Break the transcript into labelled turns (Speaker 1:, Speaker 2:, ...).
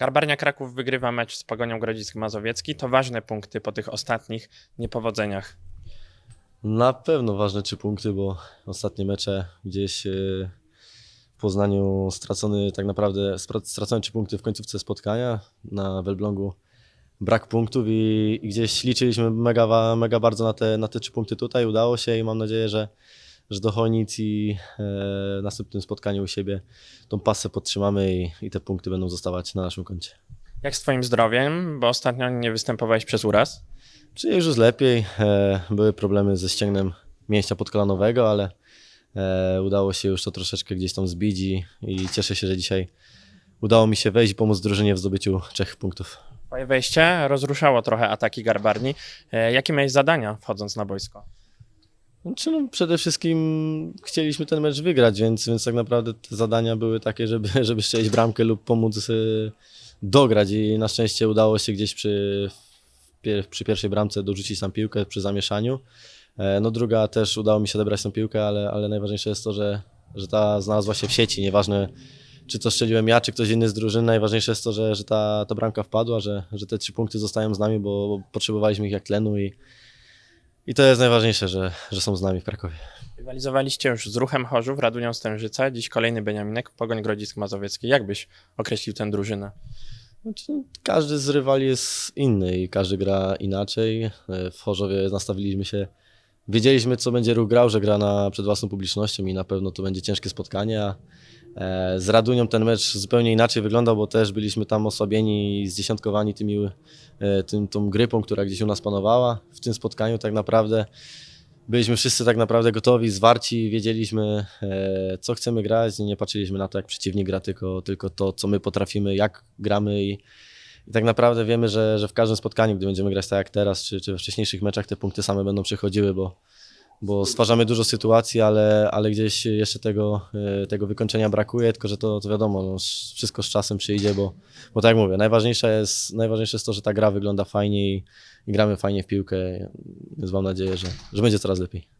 Speaker 1: Garbarnia Kraków wygrywa mecz z Pogonią Grodzisk Mazowiecki. To ważne punkty po tych ostatnich niepowodzeniach.
Speaker 2: Na pewno ważne trzy punkty, bo ostatnie mecze gdzieś e, w Poznaniu stracony tak naprawdę stracone trzy punkty w końcówce spotkania. Na Welblągu brak punktów i, i gdzieś liczyliśmy mega, mega bardzo na te, na te trzy punkty tutaj. Udało się i mam nadzieję, że, że do Chojnic i e, w następnym spotkaniu u siebie tą pasę podtrzymamy i, i te punkty będą zostawać na naszym koncie.
Speaker 1: Jak z Twoim zdrowiem? Bo ostatnio nie występowałeś przez uraz.
Speaker 2: Czy już jest lepiej? E, były problemy ze ścięgnem mięśnia podkolanowego, ale e, udało się już to troszeczkę gdzieś tam zbić i, i cieszę się, że dzisiaj udało mi się wejść i pomóc drużynie w zdobyciu trzech punktów.
Speaker 1: Twoje wejście rozruszało trochę ataki Garbarni. E, Jakie miałeś zadania wchodząc na boisko?
Speaker 2: Znaczy, no, przede wszystkim chcieliśmy ten mecz wygrać, więc, więc tak naprawdę te zadania były takie, żeby, żeby strzelić bramkę lub pomóc y, dograć i na szczęście udało się gdzieś przy, pier- przy pierwszej bramce dorzucić tam piłkę przy zamieszaniu. E, No druga też udało mi się odebrać tą piłkę, ale, ale najważniejsze jest to, że, że ta znalazła się w sieci. Nieważne czy to strzeliłem ja, czy ktoś inny z drużyny, najważniejsze jest to, że, że ta, ta bramka wpadła, że, że te trzy punkty zostają z nami, bo, bo potrzebowaliśmy ich jak tlenu i, i to jest najważniejsze, że, że są z nami w Krakowie.
Speaker 1: Rywalizowaliście już z Ruchem Chorzów, Radunią Stężyca, dziś kolejny Beniaminek, Pogoń Grodzisk Mazowiecki. Jak byś określił tę drużynę?
Speaker 2: Znaczy, no, każdy z rywali jest inny i każdy gra inaczej. E, W Chorzowie nastawiliśmy się, wiedzieliśmy co będzie ruch grał, że gra na, przed własną publicznością i na pewno to będzie ciężkie spotkanie. A z Radunią ten mecz zupełnie inaczej wyglądał, bo też byliśmy tam osłabieni i zdziesiątkowani tymi, e, tym, tą grypą, która gdzieś u nas panowała. W tym spotkaniu tak naprawdę byliśmy wszyscy tak naprawdę gotowi, zwarci, wiedzieliśmy e, co chcemy grać, nie patrzyliśmy na to jak przeciwnik gra, tylko, tylko to co my potrafimy, jak gramy i, i tak naprawdę wiemy, że, że w każdym spotkaniu, gdy będziemy grać tak jak teraz, czy, czy we wcześniejszych meczach te punkty same będą przychodziły, bo, bo stwarzamy dużo sytuacji, ale, ale gdzieś jeszcze tego, e, tego wykończenia brakuje, tylko że to, to wiadomo, no, sz- wszystko z czasem przyjdzie, bo, bo tak jak mówię, najważniejsze jest, najważniejsze jest to, że ta gra wygląda fajnie i, i gramy fajnie w piłkę, więc mam nadzieję, że, że będzie coraz lepiej.